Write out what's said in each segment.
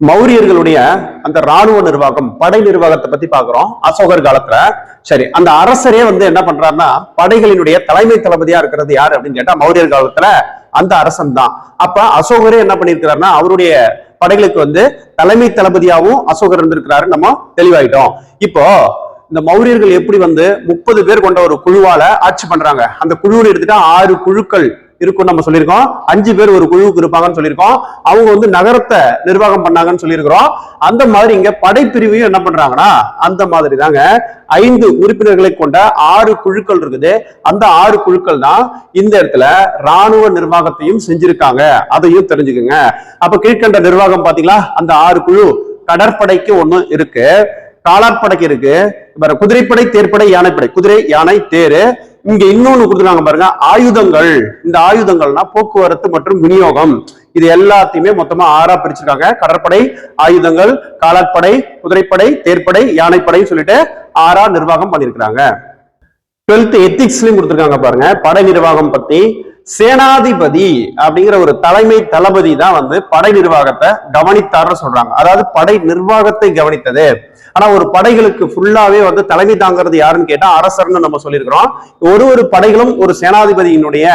மௌரியர்களுடைய அந்த ராணுவ நிர்வாகம் படை நிர்வாகத்தை பத்தி பாக்குறோம் அசோகர் காலத்துல. சரி அந்த அரசரே வந்து என்ன பண்றாருன்னா படைகளினுடைய தலைமை தளபதியா இருக்கிறது யாரு அப்படின்னு கேட்டா மௌரியர் காலத்துல அந்த அரசன் தான். அப்ப அசோகரே என்ன பண்ணிருக்கிறாருன்னா அவருடைய படைகளுக்கு வந்து தலைமை தளபதியாவும் அசோகர் இருந்திருக்கிறாரு. நம்ம தெளிவாயிட்டோம். இப்போ இந்த மௌரியர்கள் எப்படி வந்து முப்பது பேர் கொண்ட ஒரு குழுவால ஆட்சி பண்றாங்க. அந்த குழுவில் எடுத்துட்டா ஆறு குழுக்கள். இருக்கும் நம்ம சொல்லியிருக்கோம். அஞ்சு பேர் ஒரு குழுவுக்கு இருப்பாங்கன்னு சொல்லியிருக்கோம். அவங்க வந்து நகரத்தை நிர்வாகம் பண்ணாங்கன்னு சொல்லியிருக்கிறோம். அந்த மாதிரி இங்க படைப்பிரிவையும் என்ன பண்றாங்கன்னா அந்த மாதிரி தாங்க ஐந்து உறுப்பினர்களை கொண்ட ஆறு குழுக்கள் இருக்குது. அந்த ஆறு குழுக்கள் தான் இந்த இடத்துல ராணுவ நிர்வாகத்தையும் செஞ்சிருக்காங்க. அதையும் தெரிஞ்சுக்குங்க. அப்ப கீழ்கண்ட நிர்வாகம் பாத்தீங்களா? அந்த ஆறு குழு கடற்படைக்கு ஒண்ணு இருக்கு. காலாட்படைக்கு இருக்கு. குதிரைப்படை தேர்ப்படை யானைப்படை. குதிரை யானை தேரு. இங்க இன்னொன்னு கொடுத்துருக்காங்க பாருங்க ஆயுதங்கள். இந்த ஆயுதங்கள்னா போக்குவரத்து மற்றும் விநியோகம். இது எல்லாத்தையுமே மொத்தமா ஆறா பிரிச்சிருக்காங்க. கடற்படை ஆயுதங்கள் காலாட்படை குதிரைப்படை தேர்ப்படை யானைப்படை சொல்லிட்டு ஆறா நிர்வாகம் பண்ணிருக்கிறாங்க. டுவெல்த் எத்திக்ஸ்லயும் கொடுத்துருக்காங்க பாருங்க. படை நிர்வாகம் பத்தி சேனாதிபதி அப்படிங்கிற ஒரு தலைமை தளபதி தான் வந்து படை நிர்வாகத்தை கவனித்தார்னு சொல்றாங்க. அதாவது படை நிர்வாகத்தை கவனித்தது. ஆனா ஒரு படைகளுக்கு ஃபுல்லாவே வந்து தலைமை தாங்கிறது யாருன்னு கேட்டா அரசர்னு நம்ம சொல்லியிருக்கிறோம். ஒரு ஒரு படைகளும் ஒரு சேனாதிபதியினுடைய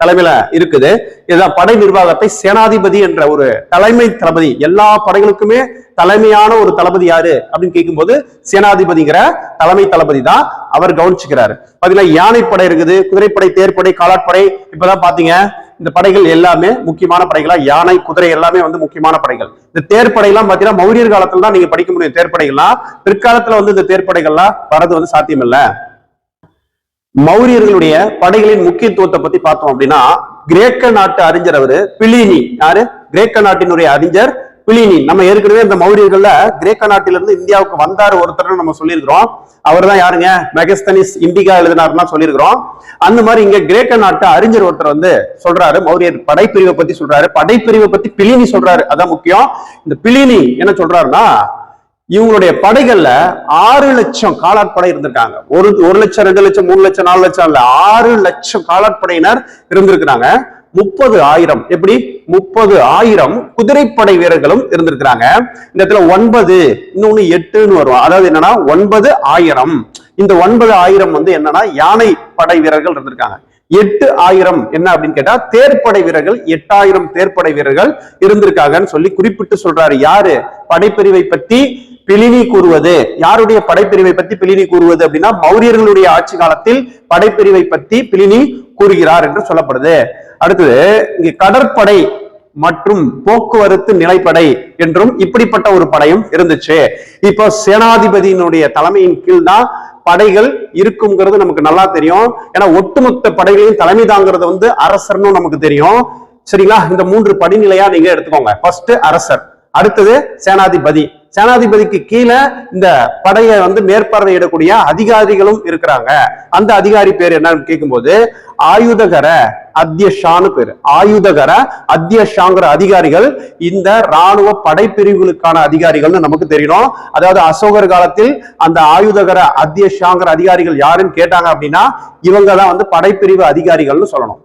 தலைமையில இருக்குது. இதுதான் படை நிர்வாகத்தை சேனாதிபதி என்ற ஒரு தலைமை தளபதி. எல்லா படைகளுக்குமே தலைமையான ஒரு தளபதி யாரு? அப்படின்னு கேட்கும்போது சேனாதிபதிங்கிற தலைமை தளபதி தான் அவர் கவனிச்சுக்கிறாரு. பாத்தீங்கன்னா யானைப்படை இருக்குது குதிரைப்படை தேர்ப்படை காலாட்படை இப்பதான் பாத்தீங்க இந்த படைகள் எல்லாமே முக்கியமான படைகளா? யானை குதிரை எல்லாமே வந்து முக்கியமான படைகள். இந்த தேர்ப்படையெல்லாம் பாத்தீங்கன்னா மௌரியர் காலத்துல தான் நீங்க படிக்க முடியும். தேர்ப்படைகள்லாம் பிற்காலத்துல வந்து இந்த தேர்ப்படைகள்லாம் வரது வந்து சாத்தியம் இல்லை மௌரியர்களுடைய படைகளின் முக்கியத்துவத்தை பத்தி பார்த்தோம் அப்படின்னா கிரேக்க நாட்டு அறிஞர் அவரு பிலினி. யாரு? கிரேக்க நாட்டினுடைய அறிஞர் பிலினி. நம்ம ஏற்கனவே இந்த மௌரியர்கள்ல கிரேக்க நாட்டிலிருந்து இந்தியாவுக்கு வந்தாரு ஒருத்தர் நம்ம சொல்லியிருக்கிறோம். அவர் தான் யாருங்க? மெகஸ்தனிஸ் இண்டிகா எழுதினாருன்னா சொல்லியிருக்கிறோம். அந்த மாதிரி இங்க கிரேக்க நாட்டு அறிஞர் ஒருத்தர் வந்து சொல்றாரு. மௌரியர் படைப்பிரிவை பத்தி சொல்றாரு. படைப்பிரிவை பத்தி பிலினி சொல்றாரு. அதான் முக்கியம். இந்த பிலினி என்ன சொல்றாருன்னா இவங்களுடைய படைகள்ல ஆறு லட்சம் காலாட்படை இருந்திருக்காங்க. ஒரு ஒரு லட்சம் ரெண்டு லட்சம் மூணு லட்சம் நாலு லட்சம் இல்ல. ஆறு லட்சம் காலாட்படையினர் இருந்திருக்கிறாங்க. முப்பது ஆயிரம் எப்படி? முப்பது ஆயிரம் குதிரைப்படை வீரர்களும் இருந்திருக்கிறாங்க. இந்த இடத்துல ஒன்பது இன்னொன்னு எட்டுன்னு வரும். அதாவது என்னன்னா ஒன்பது ஆயிரம். இந்த ஒன்பது ஆயிரம் வந்து என்னன்னா யானை படை வீரர்கள் இருந்திருக்காங்க. எட்டு ஆயிரம் என்ன அப்படின்னு கேட்டா தேர்ப்படை வீரர்கள் எட்டாயிரம் தேர்ப்படை வீரர்கள் இருந்திருக்காங்கன்னு சொல்லி குறிப்பிட்டு சொல்றாரு. யாரு? படைப்பிரிவை பத்தி பிலினி கூறுவது. யாருடைய படைப்பிரிவை பத்தி பிலினி கூறுவது அப்படின்னா மௌரியர்களுடைய ஆட்சி காலத்தில் படைப்பிரிவை பத்தி பிலினி கூறுகிறார் என்று சொல்லப்படுது. அடுத்தது இங்க கடற்படை மற்றும் போக்குவரத்து நிலைப்படை என்றும் இப்படிப்பட்ட ஒரு படையும் இருந்துச்சு. இப்போ சேனாதிபதியினுடைய தலைமையின் கீழ் தான் படைகள் இருக்குங்கிறது நமக்கு நல்லா தெரியும். ஏன்னா ஒட்டுமொத்த படைகளையும் தலைமை தாங்கிறது வந்து அரசர்னு நமக்கு தெரியும். சரிங்களா? இந்த மூன்று படிநிலையா நீங்க எடுத்துக்கோங்க. ஃபர்ஸ்ட் அரசர் அடுத்தது சேனாதிபதி. சேனாதிபதிக்கு கீழே இந்த படையை வந்து மேற்பார்வையிடக்கூடிய அதிகாரிகளும் இருக்கிறாங்க. அந்த அதிகாரி பேர் என்னன்னு கேட்கும்போது ஆயுதகர அத்தியஷான்னு பேரு. ஆயுதகர அத்தியஷாங்கிற அதிகாரிகள் இந்த ராணுவ படைப்பிரிவுகளுக்கான அதிகாரிகள்னு நமக்கு தெரியணும் அதாவது அசோகர் காலத்தில் அந்த ஆயுதகர அத்தியஷாங்கிற அதிகாரிகள் யாருன்னு கேட்டாங்க அப்படின்னா இவங்க தான் வந்து படைப்பிரிவு அதிகாரிகள்னு சொல்லணும்.